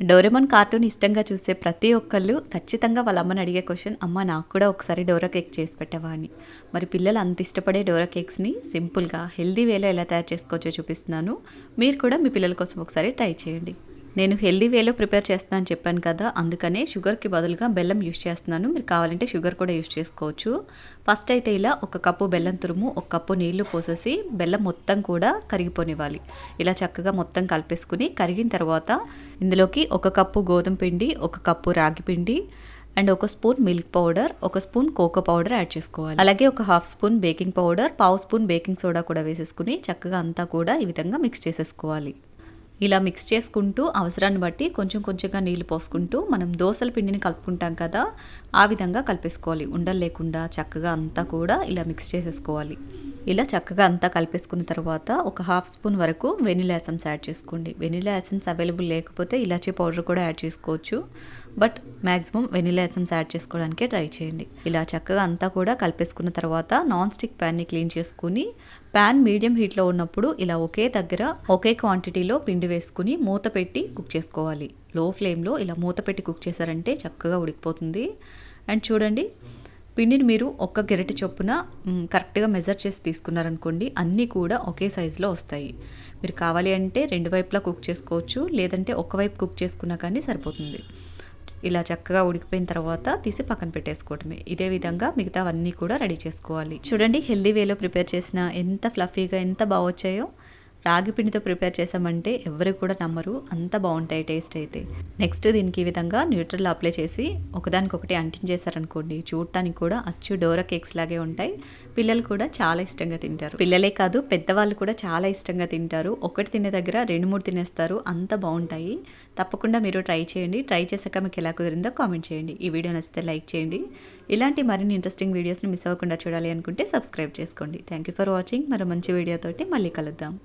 Doraemon cartoon ఇష్టంగా చూసే ప్రతి ఒక్కళ్ళు ఖచ్చితంగా వాళ్ళ అమ్మని అడిగే క్వశ్చన్ అమ్మ నాకు కూడా ఒకసారి డోరా కేక్ చేసి పెట్టవా అని. మరి పిల్లలు అంత ఇష్టపడే డోరా కేక్స్ని సింపుల్గా హెల్దీ వేలో ఎలా తయారు చేసుకోవచ్చో చూపిస్తున్నాను. మీరు కూడా మీ పిల్లల కోసం ఒకసారి ట్రై చేయండి. నేను హెల్దీ వేలో ప్రిపేర్ చేస్తున్నాను చెప్పాను కదా అందుకనే షుగర్కి బదులుగా బెల్లం యూస్ చేస్తున్నాను. మీరు కావాలంటే షుగర్ కూడా యూస్ చేసుకోవచ్చు. ఫస్ట్ అయితే ఇలా ఒక కప్పు బెల్లం తురుము ఒక కప్పు నీళ్ళు పోసేసి బెల్లం మొత్తం కూడా కరిగిపోనివ్వాలి. ఇలా చక్కగా మొత్తం కలిపేసుకుని కరిగిన తర్వాత ఇందులోకి ఒక కప్పు గోధుమ పిండి ఒక కప్పు రాగి పిండి అండ్ ఒక స్పూన్ మిల్క్ పౌడర్ ఒక స్పూన్ కోకో పౌడర్ యాడ్ చేసుకోవాలి. అలాగే ఒక హాఫ్ స్పూన్ బేకింగ్ పౌడర్ పావు స్పూన్ బేకింగ్ సోడా కూడా వేసేసుకుని చక్కగా అంతా కూడా ఈ విధంగా మిక్స్ చేసేసుకోవాలి. ఇలా మిక్స్ చేసుకుంటూ అవసరాన్ని బట్టి కొంచెం కొంచెంగా నీళ్ళు పోసుకుంటూ మనం దోసల పిండిని కలుపుకుంటాం కదా ఆ విధంగా కలిపేసుకోవాలి. ఉండలు లేకుండా చక్కగా అంతా కూడా ఇలా మిక్స్ చేసేసుకోవాలి. ఇలా చక్కగా అంతా కలిపేసుకున్న తర్వాత ఒక హాఫ్ స్పూన్ వరకు వెనిలా ఎసెన్స్ యాడ్ చేసుకోండి. వెనిలా ఎసెన్స్ అవైలబుల్ లేకపోతే ఇలాచీ పౌడర్ కూడా యాడ్ చేసుకోవచ్చు. But maximum vanilla essence add చేసుకోవడానికే try చేయండి. ఇలా చక్కగా అంతా కూడా కలిపేసుకున్న తర్వాత నాన్ స్టిక్ ప్యాన్ని క్లీన్ చేసుకుని ప్యాన్ మీడియం హీట్లో ఉన్నప్పుడు ఇలా ఒకే దగ్గర ఒకే క్వాంటిటీలో పిండి వేసుకుని మూత పెట్టి కుక్ చేసుకోవాలి. లో ఫ్లేమ్లో ఇలా మూత పెట్టి కుక్ చేశారంటే చక్కగా ఉడికిపోతుంది. అండ్ చూడండి పిండిని మీరు ఒక్క గెరటి చొప్పున కరెక్ట్గా మెజర్ చేసి తీసుకున్నారనుకోండి అన్నీ కూడా ఒకే సైజులో వస్తాయి. మీరు కావాలి అంటే రెండు వైపులా కుక్ చేసుకోవచ్చు లేదంటే ఒకవైపు కుక్ చేసుకున్నా కానీ సరిపోతుంది. ఇలా చక్కగా ఉడికిపోయిన తర్వాత తీసి పక్కన పెట్టేసుకోవటమే ఇదే విధంగా మిగతావన్నీ కూడా రెడీ చేసుకోవాలి. చూడండి హెల్దీ వేలో ప్రిపేర్ చేసిన ఎంత ఫ్లఫీగా ఎంత బాగా వచ్చాయో రాగి పిండితో ప్రిపేర్ చేసామంటే ఎవరు కూడా నమ్మరు. అంత బాగుంటాయి టేస్ట్ అయితే. నెక్స్ట్ దీనికి ఈ విధంగా న్యూట్రల్ అప్లై చేసి ఒకదానికొకటి అంటించేశారనుకోండి చూడటానికి కూడా అచ్చు డోరా కేక్స్ లాగే ఉంటాయి. పిల్లలు కూడా చాలా ఇష్టంగా తింటారు. పిల్లలే కాదు పెద్దవాళ్ళు కూడా చాలా ఇష్టంగా తింటారు. ఒకటి తినే దగ్గర రెండు మూడు తినేస్తారు. అంత బాగుంటాయి. తప్పకుండా మీరు ట్రై చేయండి. ట్రై చేశాక మీకు ఎలా కుదిరిందో కామెంట్ చేయండి. ఈ వీడియో నచ్చితే లైక్ చేయండి. ఇలాంటి మరిన్ని ఇంట్రెస్టింగ్ వీడియోస్ని మిస్ అవ్వకుండా చూడాలి అనుకుంటే సబ్స్క్రైబ్ చేసుకోండి. Thank you for watching. మరో మంచి వీడియోతోటి మళ్ళీ కలుద్దాం.